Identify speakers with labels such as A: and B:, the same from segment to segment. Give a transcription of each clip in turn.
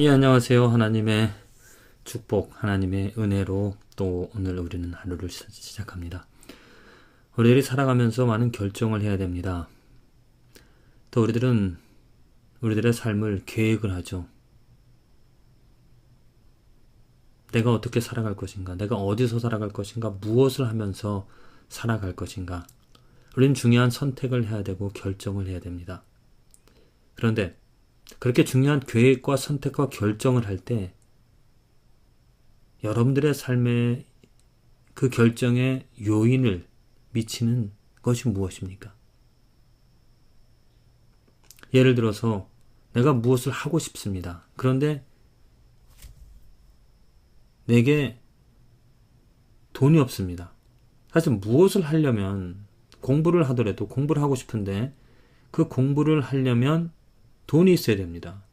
A: 예, 안녕하세요. 하나님의 축복, 하나님의 은혜로 또 오늘 우리는 하루를 시작합니다. 우리들이 살아가면서 많은 결정을 해야 됩니다. 또 우리들은 우리들의 삶을 계획을 하죠. 내가 어떻게 살아갈 것인가, 내가 어디서 살아갈 것인가, 무엇을 하면서 살아갈 것인가. 우리는 중요한 선택을 해야 되고 결정을 해야 됩니다. 그런데 그렇게 중요한 계획과 선택과 결정을 할 때 여러분들의 삶에 그 결정에 요인을 미치는 것이 무엇입니까? 예를 들어서 내가 무엇을 하고 싶습니다. 그런데 내게 돈이 없습니다. 사실 무엇을 하려면 공부를 하더라도 공부를 하고 싶은데 그 공부를 하려면 돈이 있어야 됩니다.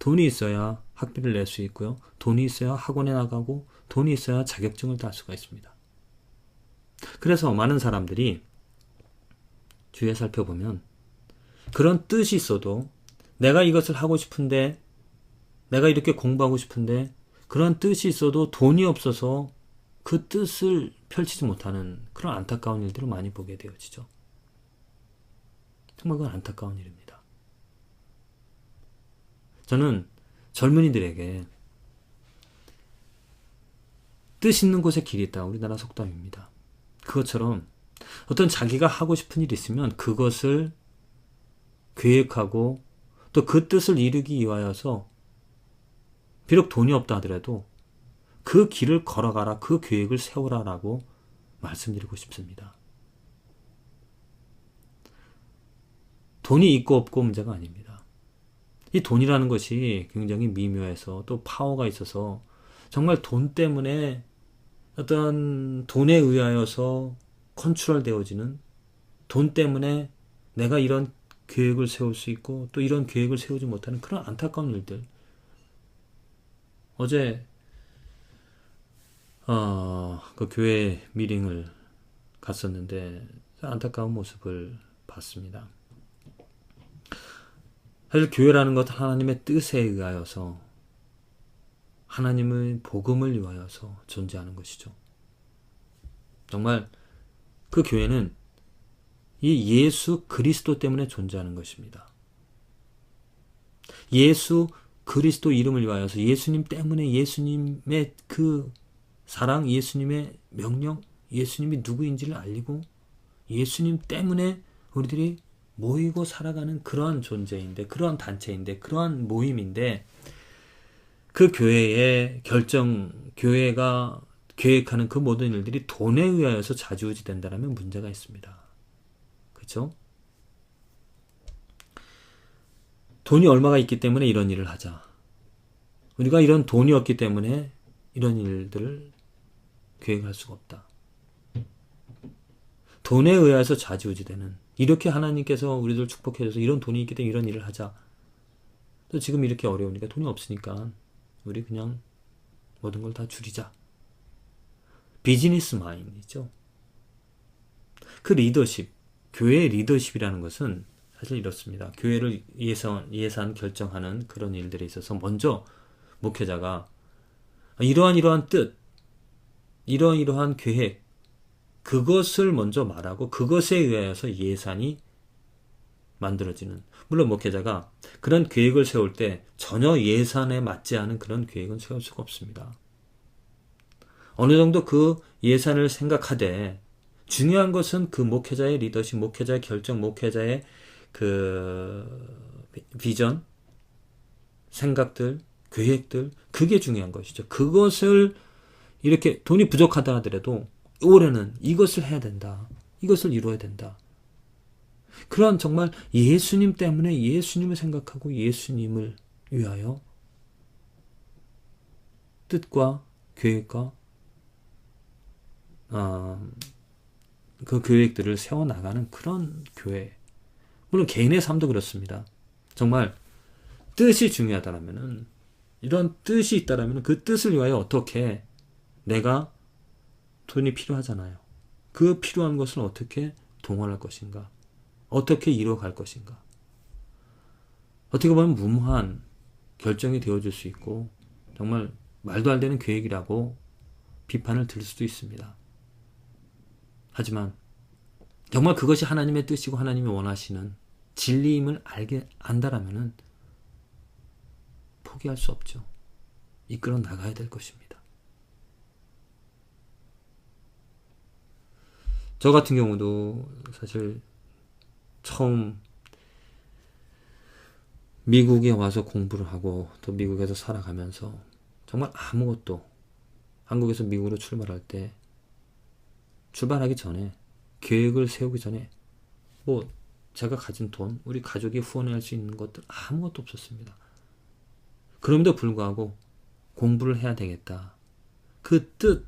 A: 돈이 있어야 학비를 낼 수 있고요. 돈이 있어야 학원에 나가고 돈이 있어야 자격증을 딸 수가 있습니다. 그래서 많은 사람들이 주위에 살펴보면 그런 뜻이 있어도 내가 이것을 하고 싶은데 내가 이렇게 공부하고 싶은데 그런 뜻이 있어도 돈이 없어서 그 뜻을 펼치지 못하는 그런 안타까운 일들을 많이 보게 되어지죠. 정말 그건 안타까운 일입니다. 저는 젊은이들에게 뜻 있는 곳에 길이 있다. 우리나라 속담입니다. 그것처럼 어떤 자기가 하고 싶은 일이 있으면 그것을 계획하고 또 그 뜻을 이루기 위하여서 비록 돈이 없다 하더라도 그 길을 걸어가라, 그 계획을 세우라라고 말씀드리고 싶습니다. 돈이 있고 없고 문제가 아닙니다. 이 돈이라는 것이 굉장히 미묘해서 또 파워가 있어서 정말 돈 때문에 어떤 돈에 의하여서 컨트롤 되어지는 돈 때문에 내가 이런 계획을 세울 수 있고 또 이런 계획을 세우지 못하는 그런 안타까운 일들. 어제 어, 그 교회 미링을 갔었는데 안타까운 모습을 봤습니다. 사실 교회라는 것 하나님의 뜻에 의하여서 하나님의 복음을 위하여서 존재하는 것이죠. 정말 그 교회는 이 예수 그리스도 때문에 존재하는 것입니다. 예수 그리스도 이름을 위하여서 예수님 때문에 예수님의 그 사랑, 예수님의 명령, 예수님이 누구인지를 알리고 예수님 때문에 우리들이 모이고 살아가는 그러한 존재인데, 그러한 단체인데, 그러한 모임인데, 그 교회의 결정, 교회가 계획하는 그 모든 일들이 돈에 의하여서 자주우지 된다면 문제가 있습니다. 그렇죠? 돈이 얼마가 있기 때문에 이런 일을 하자. 우리가 이런 돈이 없기 때문에 이런 일들을 계획할 수가 없다. 돈에 의해서 좌지우지되는 이렇게 하나님께서 우리들 축복해 줘서 이런 돈이 있기 때문에 이런 일을 하자. 또 지금 이렇게 어려우니까 돈이 없으니까 우리 그냥 모든 걸 다 줄이자. 비즈니스 마인이죠. 그 리더십, 교회의 리더십이라는 것은 사실 이렇습니다. 교회를 예산, 예산 결정하는 그런 일들에 있어서 먼저 목회자가 이러한 이러한 뜻, 이러이러한 계획, 그것을 먼저 말하고 그것에 의하여서 예산이 만들어지는 물론 목회자가 그런 계획을 세울 때 전혀 예산에 맞지 않은 그런 계획은 세울 수가 없습니다. 어느 정도 그 예산을 생각하되 중요한 것은 그 목회자의 리더십, 목회자의 결정, 목회자의 그 비전, 생각들, 계획들 그게 중요한 것이죠. 그것을 이렇게 돈이 부족하다 하더라도 올해는 이것을 해야 된다. 이것을 이루어야 된다. 그런 정말 예수님 때문에 예수님을 생각하고 예수님을 위하여 뜻과 계획과 어, 그 계획들을 세워나가는 그런 교회. 물론 개인의 삶도 그렇습니다. 정말 뜻이 중요하다면 이런 뜻이 있다면 그 뜻을 위하여 어떻게 내가 돈이 필요하잖아요. 그 필요한 것을 어떻게 동원할 것인가? 어떻게 이루어갈 것인가? 어떻게 보면 무모한 결정이 되어질 수 있고 정말 말도 안 되는 계획이라고 비판을 들 수도 있습니다. 하지만 정말 그것이 하나님의 뜻이고 하나님이 원하시는 진리임을 알게 안다라면은 포기할 수 없죠. 이끌어 나가야 될 것입니다. 저 같은 경우도 사실 처음 미국에 와서 공부를 하고 또 미국에서 살아가면서 정말 아무것도 한국에서 미국으로 출발할 때 출발하기 전에 계획을 세우기 전에 뭐 제가 가진 돈, 우리 가족이 후원할 수 있는 것들 아무것도 없었습니다. 그럼에도 불구하고 공부를 해야 되겠다. 그 뜻,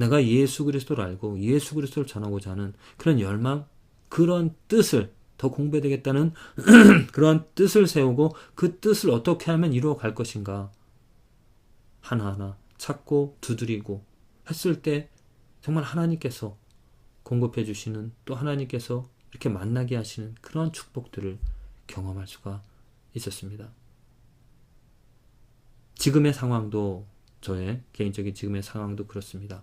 A: 내가 예수 그리스도를 알고 예수 그리스도를 전하고자 하는 그런 열망, 그런 뜻을 더 공부해야 되겠다는 그런 뜻을 세우고 그 뜻을 어떻게 하면 이루어 갈 것인가 하나하나 찾고 두드리고 했을 때 정말 하나님께서 공급해 주시는 또 하나님께서 이렇게 만나게 하시는 그런 축복들을 경험할 수가 있었습니다. 지금의 상황도 저의 개인적인 지금의 상황도 그렇습니다.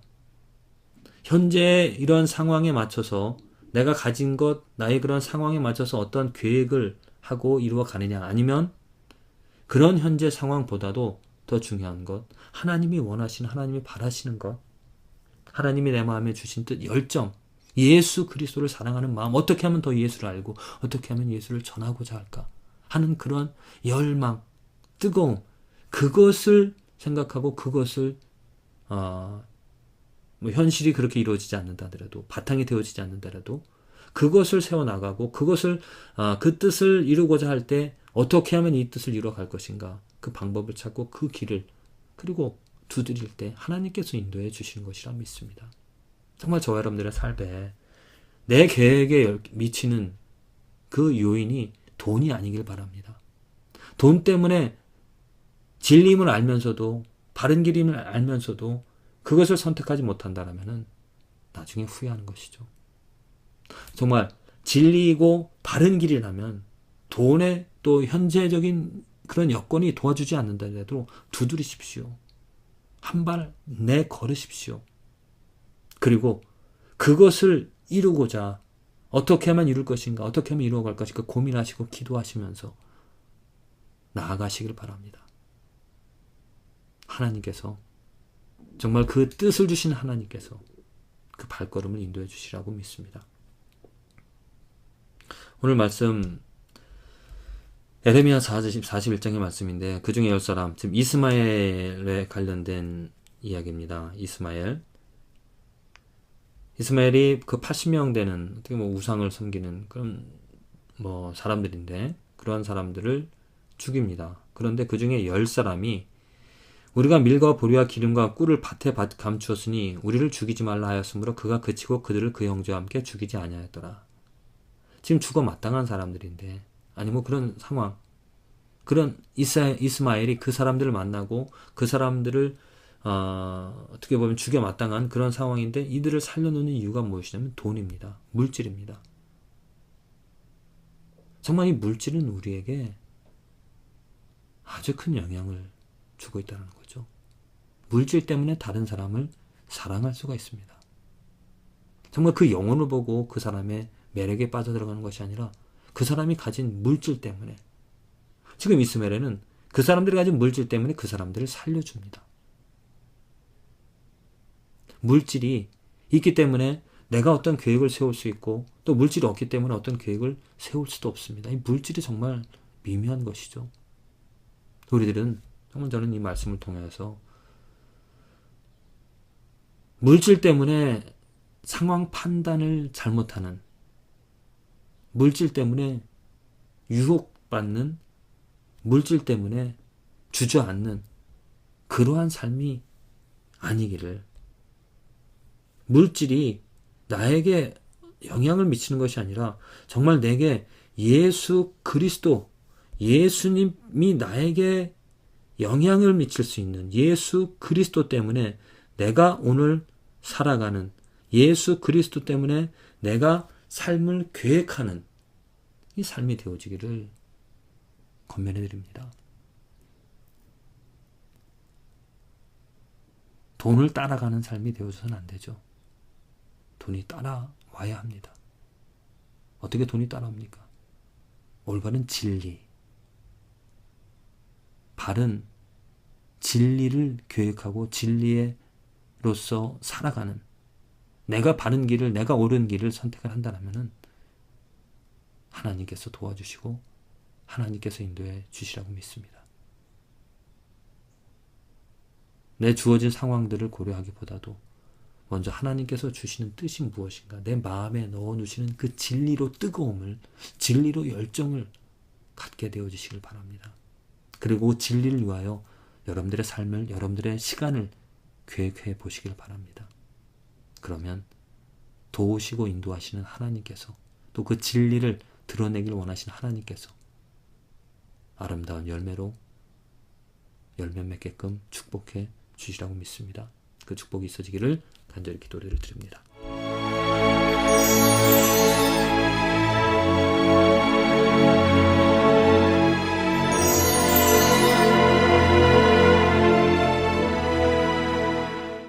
A: 현재 이런 상황에 맞춰서 내가 가진 것, 나의 그런 상황에 맞춰서 어떤 계획을 하고 이루어 가느냐 아니면 그런 현재 상황보다도 더 중요한 것, 하나님이 원하시는 하나님이 바라시는 것, 하나님이 내 마음에 주신 뜻, 열정, 예수 그리스도를 사랑하는 마음, 어떻게 하면 더 예수를 알고 어떻게 하면 예수를 전하고자 할까? 하는 그런 열망, 뜨거움, 그것을 생각하고 그것을 어, 뭐 현실이 그렇게 이루어지지 않는다 하더라도 바탕이 되어지지 않는다라도 그것을 세워 나가고 그것을 어, 그 뜻을 이루고자 할 때 어떻게 하면 이 뜻을 이루어 갈 것인가 그 방법을 찾고 그 길을 그리고 두드릴 때 하나님께서 인도해 주시는 것이라 믿습니다. 정말 저와 여러분들의 삶에 내 계획에 미치는 그 요인이 돈이 아니길 바랍니다. 돈 때문에 진리임을 알면서도 바른 길임을 알면서도 그것을 선택하지 못한다면 나중에 후회하는 것이죠. 정말 진리이고 바른 길이라면 돈의 또 현재적인 그런 여건이 도와주지 않는다 해도 두드리십시오. 한 발 내 걸으십시오. 그리고 그것을 이루고자 어떻게 하면 이룰 것인가, 어떻게 하면 이루어갈 것인가 고민하시고 기도하시면서 나아가시길 바랍니다. 하나님께서 정말 그 뜻을 주신 하나님께서 그 발걸음을 인도해 주시라고 믿습니다. 오늘 말씀 에레미야 40, 41장의 말씀인데 그 중에 열 사람 지금 이스마엘에 관련된 이야기입니다. 이스마엘 이스마엘이 그 80명 되는 어떻게 뭐 우상을 섬기는 그런 뭐 사람들인데 그러한 사람들을 죽입니다. 그런데 그 중에 열 사람이 우리가 밀과 보리와 기름과 꿀을 밭에 감추었으니 우리를 죽이지 말라 하였으므로 그가 그치고 그들을 그 형제와 함께 죽이지 아니하였더라. 지금 죽어 마땅한 사람들인데 아니 뭐 그런 상황 그런 이사, 이스마엘이 그 사람들을 만나고 그 사람들을 어, 어떻게 보면 죽여 마땅한 그런 상황인데 이들을 살려놓는 이유가 무엇이냐면 돈입니다. 물질입니다. 정말 이 물질은 우리에게 아주 큰 영향을 주고 있다는 거죠. 물질 때문에 다른 사람을 사랑할 수가 있습니다. 정말 그 영혼을 보고 그 사람의 매력에 빠져들어가는 것이 아니라 그 사람이 가진 물질 때문에 지금 이스멜에는 그 사람들이 가진 물질 때문에 그 사람들을 살려줍니다. 물질이 있기 때문에 내가 어떤 계획을 세울 수 있고 또 물질이 없기 때문에 어떤 계획을 세울 수도 없습니다. 이 물질이 정말 미묘한 것이죠. 우리들은 정말 저는 이 말씀을 통해서 물질 때문에 상황 판단을 잘못하는 물질 때문에 유혹받는 물질 때문에 주저앉는 그러한 삶이 아니기를. 물질이 나에게 영향을 미치는 것이 아니라 정말 내게 예수 그리스도 예수님이 나에게 영향을 미칠 수 있는 예수 그리스도 때문에 내가 오늘 살아가는 예수 그리스도 때문에 내가 삶을 계획하는 이 삶이 되어지기를 권면해 드립니다. 돈을 따라가는 삶이 되어서는 안 되죠. 돈이 따라와야 합니다. 어떻게 돈이 따라옵니까? 올바른 진리. 바른 진리를 계획하고 진리의 로서 살아가는 내가 바른 길을 내가 옳은 길을 선택을 한다면은 하나님께서 도와주시고 하나님께서 인도해 주시라고 믿습니다. 내 주어진 상황들을 고려하기보다도 먼저 하나님께서 주시는 뜻이 무엇인가 내 마음에 넣어 놓으시는 그 진리로 뜨거움을 진리로 열정을 갖게 되어 주시길 바랍니다. 그리고 진리를 위하여 여러분들의 삶을 여러분들의 시간을 계획해 보시길 바랍니다. 그러면 도우시고 인도하시는 하나님께서 또 그 진리를 드러내길 원하시는 하나님께서 아름다운 열매로 열매 맺게끔 축복해 주시라고 믿습니다. 그 축복이 있어지기를 간절히 기도를 드립니다.